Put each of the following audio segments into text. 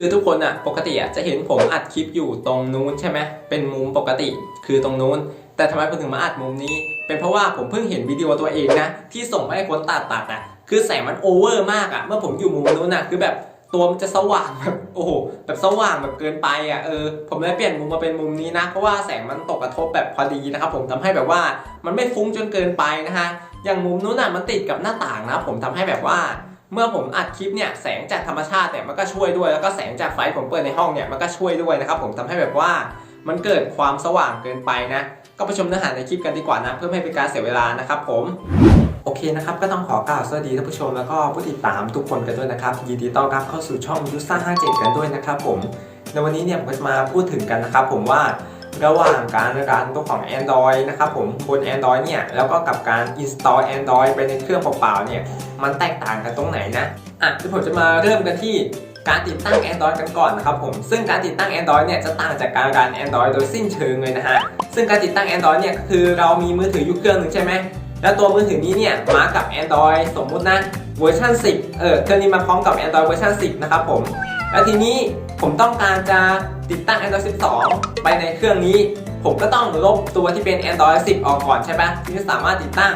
คือทุกคนอะปกติอะจะเห็นผมอัดคลิปอยู่ตรงนู้นใช่ไหมเป็นมุมปกติ คือตรงนู้น แต่ทำไมผมถึงมาอัดมุมนี้ เป็นเพราะว่าผมเพิ่งเห็นวิดีโอตัวเองนะที่ส่งไปให้คนตัดตัดอะคือแสงมันโอเวอร์มากอะเมื่อผมอยู่มุมนู้นอะคือแบบตัวมันจะสว่างแบบโอ้โหแบบสว่างแบบเกินไปอะเออผมเลยเปลี่ยนมุมมาเป็นมุมนี้นะ เพราะว่าแสงมันตกกระทบแบบพอดีนะครับผมทำให้แบบว่ามันไม่ฟุ้งจนเกินไปนะฮะอย่างมุมนู้นอะมันติดกับหน้าต่างนะ ผมทำให้แบบว่า เมื่อผมอัดคลิปเนี่ยแสงจากธรรมชาติเนี่ยมันก็ช่วยด้วยแล้วก็แสงจากไฟผมเปิดในห้องเนี่ยมันก็ช่วยด้วยนะครับผมทำให้แบบว่ามันเกิดความสว่างเกินไปนะก็ไปชมเนื้อหาในคลิปกันดีกว่านะเพื่อไม่ให้เป็นการเสียเวลานะครับผมโอเคนะครับก็ต้องขอกล่าวสวัสดีท่านผู้ชมแล้วก็ผู้ติดตามทุกคนกันด้วยนะครับยินดีต้อนรับเข้าสู่ช่องยูซ่า57 กันด้วยนะครับผมในวันนี้เนี่ยผมจะมาพูดถึงกันนะครับผมว่า ระหว่างการรันตัวของ Android นะครับผมบน Android เนี่ยแล้วก็กับการ install Android ไปในเครื่องเปล่าๆเนี่ยมันแตกต่างกันตรงไหนนะอะเดี๋ยวผมจะมาเริ่มกันที่การติดตั้ง Android กันก่อนนะครับผม ซึ่งการติดตั้ง Android เนี่ยจะต่างจากการรัน Android โดยสิ้นเชิงเลยนะฮะ ซึ่งการติดตั้ง Android เนี่ยก็คือเรามีมือถืออยู่เครื่องหนึ่งใช่ไหม แล้วตัวมือถือนี้เนี่ยมากับ Android สมมุตินะเวอร์ชัน10 เออเครื่องนี้มาพร้อมกับ Android เวอร์ชัน10 นะครับผม แล้วทีนี้ผมต้องการจะติดตั้ง Android 12 ไปในเครื่องนี้ ผมก็ต้องลบตัวที่เป็น Android 10 ออกก่อนใช่ปะถึงจะสามารถติดตั้ง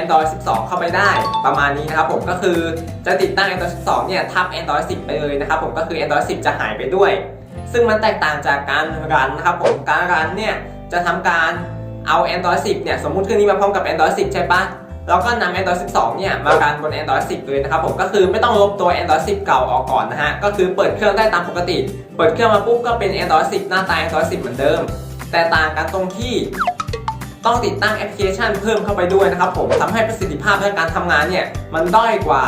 Android 12 เข้าไปได้ประมาณนี้นะครับผมก็คือจะติดตั้ง Android 12 เนี่ยทับ Android 10 ไปเลยนะครับผมก็คือ Android 10 จะหายไปด้วย ซึ่งมันแตกต่างจากการรันนะครับผมการรันเนี่ยจะทำการเอา Android 10 เนี่ยสมมุติเครื่องนี้มาพร้อมกับ Android 10 ใช่ปะ แล้วก็นำ Android 12 เนี่ยมารันบน Android 10 เลยนะครับผมก็คือไม่ต้องลบตัว Android 10 เก่าออกก่อนนะฮะก็คือเปิดเครื่องได้ตามปกติ เปิดเครื่องมาปุ๊บก็เป็น Android 10 หน้าตา Android 10 เหมือนเดิม แต่ต่างกันตรงที่ต้องติดตั้งแอปพลิเคชันเพิ่มเข้าไปด้วยนะครับผมทำให้ประสิทธิภาพในการทำงานเนี่ยมันด้อยกว่า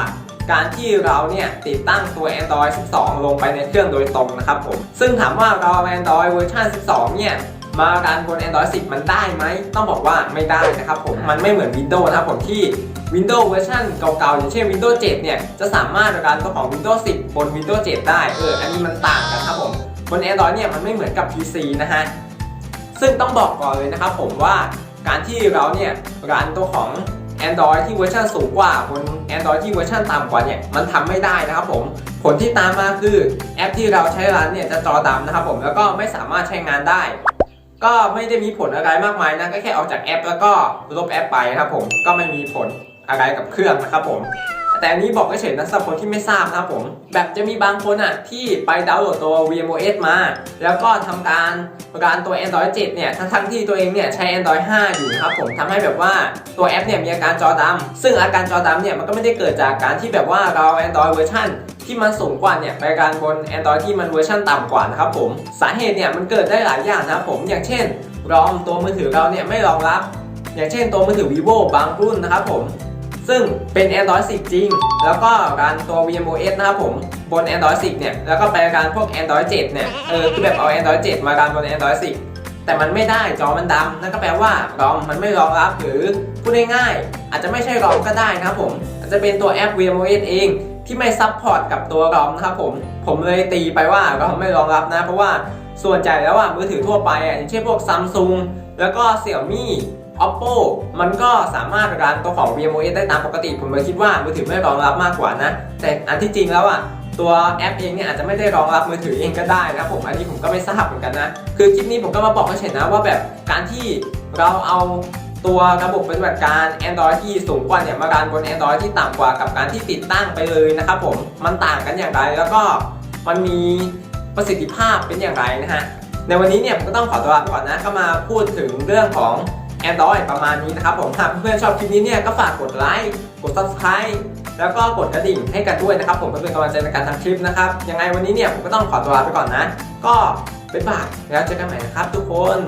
การที่เราเนี่ยติดตั้งตัว Android 12 ลงไปในเครื่องโดยตรงนะครับผมซึ่งถามว่าเราเอา Android เวอร์ชัน12 เนี่ย มารันบน Android 10 มันได้ไหม ต้องบอกว่าไม่ได้นะครับผมมันไม่เหมือน Windows นะครับผมที่ Windows เวอร์ชันเก่าๆ อย่างเช่น Windows 7 เนี่ย จะสามารถรันตัวของ Windows 10 บน Windows 7 ได้เอออันนี้มันต่างกันครับผมบน Android เนี่ยมันไม่เหมือนกับ PC นะฮะซึ่งต้องบอกก่อนเลยนะครับผมว่าการที่เราเนี่ยรันตัวของ Android ที่เวอร์ชันสูงกว่าบน Android ที่เวอร์ชันต่ำกว่าเนี่ยมันทำไม่ได้นะครับผมผลที่ตามมาคือแอปที่เราใช้รันเนี่ยจะจอดำนะครับผมแล้วก็ไม่สามารถใช้งานได้ ก็ไม่ได้มีผลอะไรมากมายนะก็แค่ออกจากแอป แล้วก็ลบแอปไปนะครับผมก็ไม่มีผลอะไรกับเครื่องนะครับผม แต่อันนี้บอกเฉยๆนะสำหรับคนที่ไม่ทราบนะครับผม แบบจะมีบางคนอะที่ไปดาวน์โหลดตัว VMOS มา แล้วก็ทำการการตัว Android 7 เนี่ยทั้งๆที่ตัวเองเนี่ยใช้ Android 5 อยู่นะครับผมทำให้แบบว่าตัวแอปเนี่ยมีอาการจอดำซึ่งอาการจอดำเนี่ยมันก็ไม่ได้เกิดจากการที่แบบว่าเรา Android เวอร์ชัน ที่มันสูงกว่าเนี่ยไปการบน Android ที่มันเวอร์ชันต่ำกว่านะครับผมสาเหตุเนี่ยมันเกิดได้หลายอย่างนะผมอย่างเช่นรอมตัวมือถือเราเนี่ยไม่รองรับ อย่างเช่นตัวมือถือ vivo บางรุ่นนะครับผมซึ่งเป็น Android 10 จริง แล้วก็การตัว VMOS นะครับผมบน Android 10 เนี่ย แล้วก็ไปการพวก Android 7 เนี่ย เออ คือแบบเอา Android 7 มาการบน Android 10 แต่มันไม่ได้ จอมันดำ นั่นก็แปลว่า ROM มันไม่รองรับหรือพูดง่ายๆอาจจะไม่ใช่ ROM ก็ได้นะครับผม อาจจะเป็นตัวแอป VMOS เอง ที่ไม่ซับพอร์ตกับตัว ROM นะครับผม ผมเลยตีไปว่า ROM ไม่รองรับนะ เพราะว่าส่วนใหญ่แล้วอะมือถือทั่วไปอะอย่างเช่นพวก Samsung แล้วก็ Xiaomi oppo มันก็สามารถรันตัวของ VMOS ได้ตามปกติ ผมเลยคิดว่ามือถือไม่รองรับมากกว่านะ แต่อันที่จริงแล้วอะตัวแอปเองเนี่ยอาจจะไม่ได้รองรับมือถือเองก็ได้นะผมอันนี้ผมก็ไม่ทราบเหมือนกันนะ คือคลิปนี้ผมก็มาบอกเฉยๆนะว่าแบบการที่เราเอา ตัวระบบปฏิบัติการ Android ที่สูงกว่าเนี่ยมารันบน Android ที่ต่ำกว่ากับการที่ติดตั้งไปเลยนะครับผมมันต่างกันอย่างไรแล้วก็มันมีประสิทธิภาพเป็นอย่างไรนะฮะในวันนี้เนี่ยผมก็ต้องขอตัวลาไปก่อนนะก็มาพูดถึงเรื่องของ Android ประมาณนี้นะครับผมหากเพื่อนชอบคลิปนี้เนี่ยก็ฝากกดไลค์กด subscribe แล้วก็กดกระดิ่งให้กันด้วยนะครับ ผมเพื่อเป็นกำลังใจในการทำคลิปนะครับยังไงวันนี้เนี่ยผมก็ต้องขอตัวลาไปก่อนนะ ก็บ๊ายบายแล้วเจอกันใหม่นะครับทุกคน